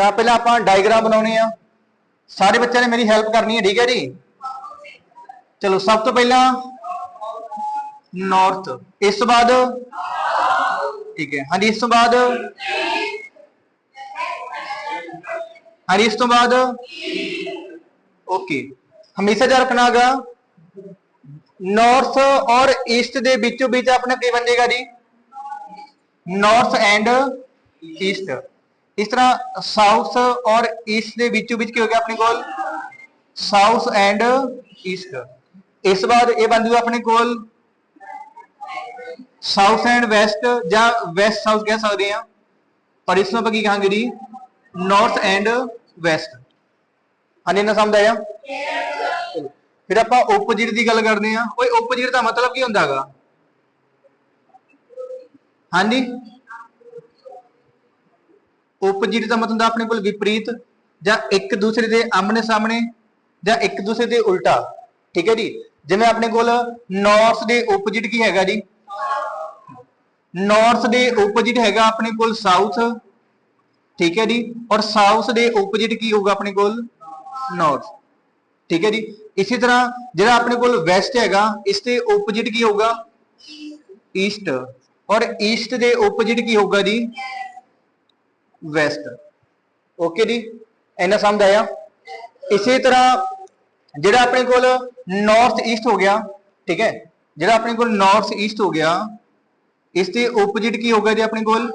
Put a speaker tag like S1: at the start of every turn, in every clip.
S1: ਤਾਂ ਪਹਿਲਾਂ ਆਪਾਂ ਡਾਇਗ੍ਰਾਮ ਬਣਾਉਣੇ ਆ। ਸਾਰੇ ਬੱਚਿਆਂ ਨੇ ਮੇਰੀ ਹੈਲਪ ਕਰਨੀ ਹੈ, ਠੀਕ ਹੈ ਜੀ? ਚਲੋ, ਸਭ ਤੋਂ ਪਹਿਲਾਂ ਨਾਰਥ ਇਸ ਤੋਂ ਬਾਅਦ ਠੀਕ ਹੈ, ਹਾਂਜੀ, ਇਸ ਤੋਂ ਬਾਅਦ ਹਾਂਜੀ, ਇਸ ਤੋਂ ਬਾਅਦ ਓਕੇ ਹਮੇਸ਼ਾ ਯਾਦ ਰੱਖਣਾਗਾ ਨਾਰਥ ਔਰ ਈਸਟ ਦੇ ਵਿੱਚੋਂ ਵਿੱਚ ਆਪਣਾ ਕੀ ਬਣ ਜਾਏਗਾ ਜੀ? ਨਾਰਥ ਐਂਡ ਈਸਟ ਇਸ ਤਰ੍ਹਾਂ ਸਾਊਥ ਔਰ ਈਸਟ ਦੇ ਵਿੱਚੋਂ ਵਿੱਚ ਕੀ ਹੋ ਗਿਆ ਆਪਣੇ ਕੋਲ? ਸਾਊਥ ਐਂਡ ਈਸਟ ਇਸ ਤੋਂ ਇਹ ਬਣ ਜੂਗਾ ਆਪਣੇ ਕੋਲ ਸਾਊਥ ਐਂਡ ਵੈਸਟ ਜਾਂ ਵੈਸਟ ਸਾਊਥ ਕਹਿ ਸਕਦੇ ਆ ਪਰ ਇਸ ਨੂੰ ਆਪਾਂ ਕੀ ਕਹਾਂਗੇ ਜੀ? ਨਾਰਥ ਐਂਡ ਵੈਸਟ ਹਾਂਜੀ ਨਾ ਸਮਝ ਆਇਆ? ਫਿਰ ਆਪਾਂ ਓਪੋਜਿਟ ਦੀ ਗੱਲ ਕਰਦੇ ਆ ਓਏ ਓਪੋਜਿਟ ਦਾ ਮਤਲਬ ਕੀ ਹੁੰਦਾ ਹੈਗਾ? ਹਾਂਜੀ ਓਪੋਜਿਟ ਦਾ ਮਤਲਬ ਆਪਣੇ ਕੋਲ ਵਿਪਰੀਤ ਜਾਂ ਇੱਕ ਦੂਸਰੇ ਦੇ ਆਮਣੇ ਸਾਹਮਣੇ ਜਾਂ ਇੱਕ ਦੂਸਰੇ ਦੇ ਉਲਟਾ, ਠੀਕ ਹੈ ਜੀ? ਜਿਵੇਂ ਆਪਣੇ ਕੋਲ ਨਾਰਥ ਦੇ ਓਪੋਜਿਟ ਕੀ ਹੈਗਾ ਜੀ? ਨਾਰਥ ਦੇ ਓਪੋਜਿਟ ਹੈਗਾ ਆਪਣੇ ਕੋਲ ਸਾਊਥ ਠੀਕ ਹੈ ਜੀ? ਔਰ ਸਾਊਥ ਦੇ ਓਪੋਜਿਟ ਕੀ ਹੋਊਗਾ ਆਪਣੇ ਕੋਲ? ਨਾਰਥ ਠੀਕ ਹੈ ਜੀ? ਇਸੇ ਤਰ੍ਹਾਂ ਜਿਹੜਾ ਆਪਣੇ ਕੋਲ ਵੈਸਟ ਹੈਗਾ, ਇਸ ਦੇ ਓਪੋਜਿਟ ਕੀ ਹੋਊਗਾ? ਈਸਟ ਔਰ ਈਸਟ ਦੇ ਓਪੋਜਿਟ ਕੀ ਹੋਊਗਾ ਜੀ? ਵੈਸਟ ਓਕੇ ਜੀ? ਇਹਨਾਂ ਸਮਝ ਆਇਆ? ਇਸੇ ਤਰ੍ਹਾਂ ਜਿਹੜਾ ਆਪਣੇ ਕੋਲ ਨਾਰਥ ਈਸਟ ਹੋ ਗਿਆ, ਠੀਕ ਹੈ? ਜਿਹੜਾ ਆਪਣੇ ਕੋਲ ਨਾਰਥ ਈਸਟ ਹੋ ਗਿਆ, ਇਸ ਦੇ ਓਪੋਜਿਟ ਕੀ ਹੋਗਾ ਜੀ ਆਪਣੇ ਕੋਲ?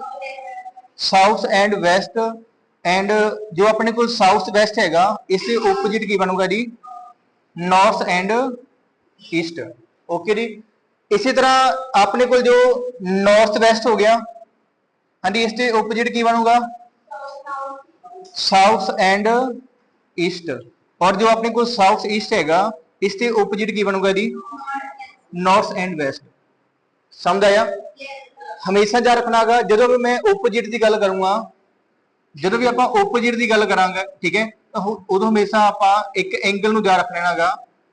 S1: ਸਾਊਥ ਐਂਡ ਵੈਸਟ ਐਂਡ ਜੋ ਆਪਣੇ ਕੋਲ ਸਾਊਥ ਵੈਸਟ ਹੈਗਾ, ਇਸ ਦੇ ਓਪੋਜਿਟ ਕੀ ਬਣੂਗਾ ਜੀ? ਨਾਰਥ ਐਂਡ ਈਸਟ ਓਕੇ ਜੀ? ਇਸੇ ਤਰ੍ਹਾਂ ਆਪਣੇ ਕੋਲ ਜੋ ਨਾਰਥ ਵੈਸਟ ਹੋ ਗਿਆ ਹਾਂਜੀ, ਇਸ 'ਤੇ ਓਪੋਜਿਟ ਕੀ ਬਣੂਗਾ? ਸਾਊਥ ਐਂਡ ਈਸਟ ਔਰ ਜੋ ਆਪਣੇ ਕੋਲ ਸਾਊਥ ਈਸਟ ਹੈਗਾ, ਇਸ 'ਤੇ ਓਪੋਜਿਟ ਕੀ ਬਣੂਗਾ ਜੀ? ਨਾਰਥ ਐਂਡ ਵੈਸਟ ਸਮਝ ਆਇਆ? ਹਮੇਸ਼ਾ ਯਾਦ ਰੱਖਣਾਗਾ, ਜਦੋਂ ਵੀ ਮੈਂ ਓਪੋਜਿਟ ਦੀ ਗੱਲ ਕਰੂੰਗਾ, ਜਦੋਂ ਵੀ ਆਪਾਂ ਓਪੋਜਿਟ ਦੀ ਗੱਲ ਕਰਾਂਗੇ, ਠੀਕ ਹੈ, ਤਾਂ ਉਦੋਂ ਹਮੇਸ਼ਾ ਆਪਾਂ ਇੱਕ ਐਂਗਲ ਨੂੰ ਯਾਦ ਰੱਖ ਲੈਣਾਗਾ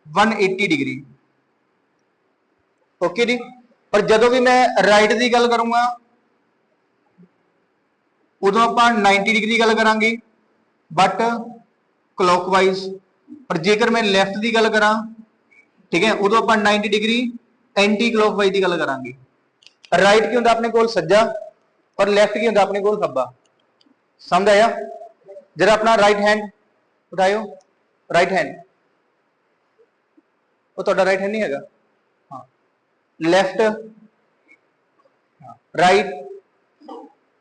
S1: 180 ਡਿਗਰੀ ਓਕੇ ਜੀ? ਪਰ ਜਦੋਂ ਵੀ ਮੈਂ ਰਾਈਟ ਦੀ ਗੱਲ ਕਰੂੰਗਾ ਉਦੋਂ ਆਪਾਂ 90 ਡਿਗਰੀ ਦੀ ਗੱਲ ਕਰਾਂਗੇ ਬਟ ਕਲੋਕਵਾਈਜ਼ ਪਰ ਜੇਕਰ ਮੈਂ ਲੈਫਟ ਦੀ ਗੱਲ ਕਰਾਂ ਠੀਕ ਹੈ ਉਦੋਂ ਆਪਾਂ 90 ਡਿਗਰੀ ਐਂਟੀ ਕਲੋਕਵਾਈਜ਼ ਦੀ ਗੱਲ ਕਰਾਂਗੇ ਰਾਈਟ ਕੀ ਹੁੰਦਾ ਆਪਣੇ ਕੋਲ ਸੱਜਾ ਔਰ ਲੈਫਟ ਕੀ ਹੁੰਦਾ ਆਪਣੇ ਕੋਲ ਖੱਬਾ ਸਮਝ ਆਇਆ ਜਿਹੜਾ ਆਪਣਾ ਰਾਈਟ ਹੈਂਡ ਉਠਾਇਓ ਰਾਈਟ ਹੈਂਡ ਉਹ ਤੁਹਾਡਾ ਰਾਈਟ ਹੈਂਡ ਨਹੀਂ ਹੈਗਾ ਹਾਂ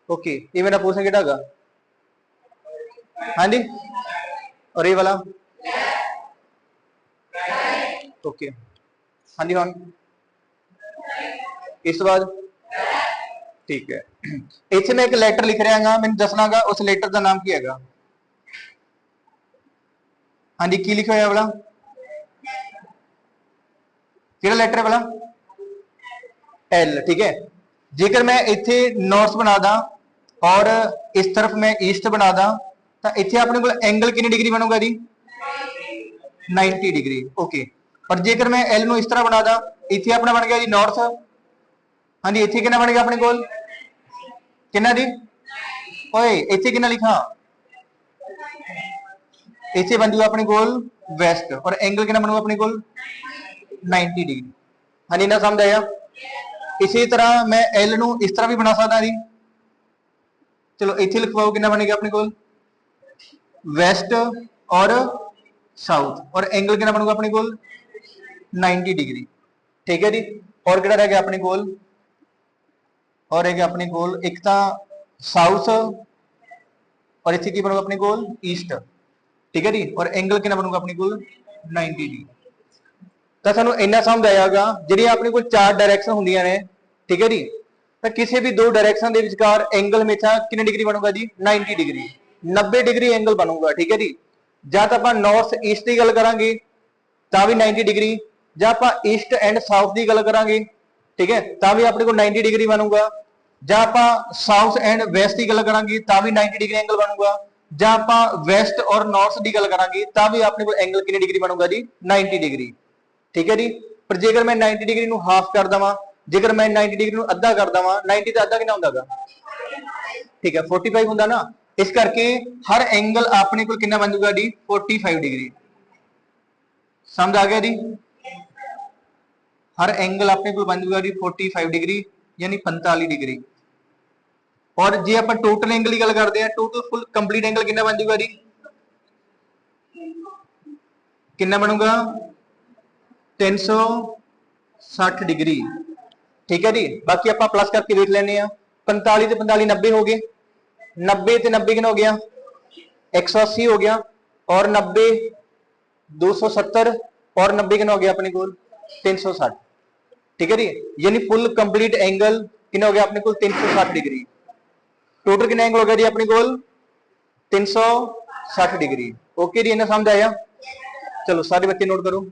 S1: ਲੈਫਟ ਰਾਈਟ ਓਕੇ ਇਹ ਮੇਰਾ ਪੋਜ਼ਿਸ਼ਨ ਕਿਹੜਾ ਹੈਗਾ ਹਾਂਜੀ ਔਰ ਇਹ ਵਾਲਾ ਓਕੇ ਹਾਂਜੀ ਹੁਣ ਇਸ ਤੋਂ ਬਾਅਦ ਠੀਕ ਹੈ ਇੱਥੇ ਮੈਂ ਇੱਕ ਲੈਟਰ ਲਿਖ ਰਿਹਾ ਹਾਂ ਮੈਨੂੰ ਦੱਸਣਾਗਾ ਉਸ ਲੈਟਰ ਦਾ ਨਾਮ ਕੀ ਹੈਗਾ ਹਾਂਜੀ ਕੀ ਲਿਖਿਆ ਹੋਇਆ ਵਾਲਾ ਕਿਹੜਾ ਲੈਟਰ ਹੈ ਵਾਲਾ ਐਲ ਠੀਕ ਹੈ ਜੇਕਰ ਮੈਂ ਇੱਥੇ ਨਾਰਥ ਬਣਾ ਦਾਂ ਔਰ ਇਸ ਤਰਫ ਮੈਂ ਈਸਟ ਬਣਾ ਦਾਂ ਤਾਂ ਇੱਥੇ ਆਪਣੇ ਕੋਲ ਐਂਗਲ ਕਿੰਨੀ ਡਿਗਰੀ ਬਣੂਗਾ ਜੀ 90 ਡਿਗਰੀ ਓਕੇ ਪਰ ਜੇਕਰ ਮੈਂ ਐਲ ਨੂੰ ਇਸ ਤਰ੍ਹਾਂ ਬਣਾ ਦਾਂ ਇੱਥੇ ਆਪਣਾ ਬਣ ਗਿਆ ਜੀ ਨਾਰਥ ਹਾਂਜੀ ਇੱਥੇ ਕਿੰਨਾ ਬਣ ਗਿਆ ਆਪਣੇ ਕੋਲ ਕਿੰਨਾ ਜੀ ਓਏ ਇੱਥੇ ਕਿੰਨਾ ਲਿਖਾਂ ਇੱਥੇ ਬਣ ਜੂਗਾ ਆਪਣੇ ਕੋਲ ਵੈਸਟ ਔਰ ਐਂਗਲ ਕਿੰਨਾ ਬਣੂਗਾ ਆਪਣੇ ਕੋਲ 90 ਡਿਗਰੀ ਹਾਂਜੀ ਨਾ ਸਮਝ ਆਇਆ ਇਸੇ ਤਰ੍ਹਾਂ ਮੈਂ ਐਲ ਨੂੰ ਇਸ ਤਰ੍ਹਾਂ ਵੀ ਬਣਾ ਸਕਦਾ ਜੀ ਚਲੋ ਇੱਥੇ ਲਿਖਵਾਓ ਕਿੰਨਾ ਬਣੇਗਾ ਆਪਣੇ ਕੋਲ ਵੈਸਟ ਔਰ ਸਾਊਥ ਔਰ ਐਂਗਲ ਕਿੰਨਾ ਬਣੂਗਾ ਆਪਣੇ ਕੋਲ 90 ਡਿਗਰੀ ਠੀਕ ਹੈ ਜੀ ਔਰ ਕਿਹੜਾ ਰਹਿ ਗਿਆ ਆਪਣੇ ਕੋਲ ਔਰ ਹੈਗਾ ਆਪਣੇ ਕੋਲ ਇੱਕ ਤਾਂ ਸਾਊਥ ਔਰ ਇੱਥੇ ਕੀ ਬਣੂਗਾ ਆਪਣੇ ਕੋਲ ਈਸਟ ਠੀਕ ਹੈ ਜੀ ਔਰ ਐਂਗਲ ਕਿੰਨਾ ਬਣੂਗਾ ਆਪਣੇ ਕੋਲ 90 ਡਿਗਰੀ ਤਾਂ ਸਾਨੂੰ ਇੰਨਾ ਸਮਝ ਆਇਆਗਾ ਜਿਹੜੀਆਂ ਆਪਣੇ ਕੋਲ ਚਾਰ ਡਾਇਰੈਕਸ਼ਨ ਹੁੰਦੀਆਂ ਨੇ, ਠੀਕ ਹੈ ਜੀ? ਤਾਂ ਕਿਸੇ ਵੀ ਦੋ ਡਾਇਰੈਕਸ਼ਨ ਦੇ ਵਿਚਕਾਰ ਐਂਗਲ ਹਮੇਸ਼ਾ ਕਿੰਨੇ ਡਿਗਰੀ ਬਣੂਗਾ ਜੀ? 90 ਡਿਗਰੀ 90 ਡਿਗਰੀ ਐਂਗਲ ਬਣੂਗਾ, ਠੀਕ ਹੈ ਜੀ? ਜਾਂ ਤਾਂ ਆਪਾਂ ਨਾਰਥ ਈਸਟ ਦੀ ਗੱਲ ਕਰਾਂਗੇ, ਤਾਂ ਵੀ 90 ਡਿਗਰੀ ਜਾਂ ਆਪਾਂ ਈਸਟ ਐਂਡ ਸਾਊਥ ਦੀ ਗੱਲ ਕਰਾਂਗੇ, ਠੀਕ ਹੈ? ਤਾਂ ਵੀ ਆਪਣੇ ਕੋਲ 90 ਡਿਗਰੀ ਬਣੂਗਾ। ਜਾਂ ਆਪਾਂ ਸਾਊਥ ਐਂਡ ਵੈਸਟ ਦੀ ਗੱਲ ਕਰਾਂਗੇ, ਤਾਂ ਵੀ 90 ਡਿਗਰੀ ਐਂਗਲ ਬਣੂਗਾ। ਜਾਂ ਆਪਾਂ ਵੈਸਟ ਔਰ ਨਾਰਥ ਦੀ ਗੱਲ ਕਰਾਂਗੇ, ਤਾਂ ਵੀ ਆਪਣੇ ਕੋਲ ਐਂਗਲ ਕਿੰਨੀ ਡਿਗਰੀ ਬਣੂਗਾ ਜੀ? 90 ਡਿਗਰੀ ਠੀਕ ਹੈ ਜੀ? ਪਰ ਜੇਕਰ ਮੈਂ 90 ਡਿਗਰੀ ਨੂੰ ਹਾਫ ਕਰ ਦਵਾਂ, ਜੇਕਰ ਮੈਂ 90 ਡਿਗਰੀ ਨੂੰ ਅੱਧਾ ਕਰ ਦਵਾਂ 90 ਦਾ ਅੱਧਾ ਕਿੰਨਾ ਹੁੰਦਾਗਾ ਠੀਕ ਹੈ 45 ਹੁੰਦਾ ਨਾ? ਇਸ ਕਰਕੇ ਹਰ ਐਂਗਲ ਆਪਣੇ ਕੋਲ ਕਿੰਨਾ ਬਣ ਜਾਊਗਾ ਜੀ? 45 ਡਿਗਰੀ ਸਮਝ ਆ ਗਿਆ ਜੀ? ਹਰ ਐਂਗਲ ਆਪਣੇ ਕੋਲ ਬਣ ਜਾਊਗਾ ਜੀ 45 ਡਿਗਰੀ ਯਾਨੀ 45 ਡਿਗਰੀ ਔਰ ਜੇ ਆਪਾਂ ਟੋਟਲ ਐਂਗਲ ਦੀ ਗੱਲ ਕਰਦੇ ਆ ਟੋਟਲ ਫੁੱਲ ਕੰਪਲੀਟ ਐਂਗਲ ਕਿੰਨਾ ਬਣ ਜਾਊਗਾ ਜੀ? ਕਿੰਨਾ ਬਣੂਗਾ? 360 ਡਿਗਰੀ ਠੀਕ ਹੈ ਜੀ ਬਾਕੀ ਆਪਾਂ ਪਲੱਸ ਕਰਕੇ ਦੇਖ ਲੈਨੇ ਆ 45 ਤੇ 45 90 ਹੋ ਗਏ 90 ਤੇ 90 ਕਿੰਨਾ ਹੋ ਗਿਆ 180 ਹੋ ਗਿਆ ਔਰ 90 270 ਔਰ 90 ਕਿੰਨਾ ਹੋ ਗਿਆ ਆਪਣੇ ਕੋਲ 360 ਠੀਕ ਹੈ ਜੀ ਯਾਨੀ ਫੁੱਲ ਕੰਪਲੀਟ ਐਂਗਲ ਕਿੰਨਾ ਹੋ ਗਿਆ ਆਪਣੇ ਕੋਲ 360 ਡਿਗਰੀ ਟੋਟਲ ਕਿੰਨਾ ਐਂਗਲ ਹੋ ਗਿਆ ਜੀ ਆਪਣੇ ਕੋਲ 360 ਡਿਗਰੀ ਓਕੇ ਜੀ ਇਹਨਾਂ ਸਮਝ ਆਇਆ ਚਲੋ ਸਾਰੇ ਬੱਚੇ ਨੋਟ ਕਰੋ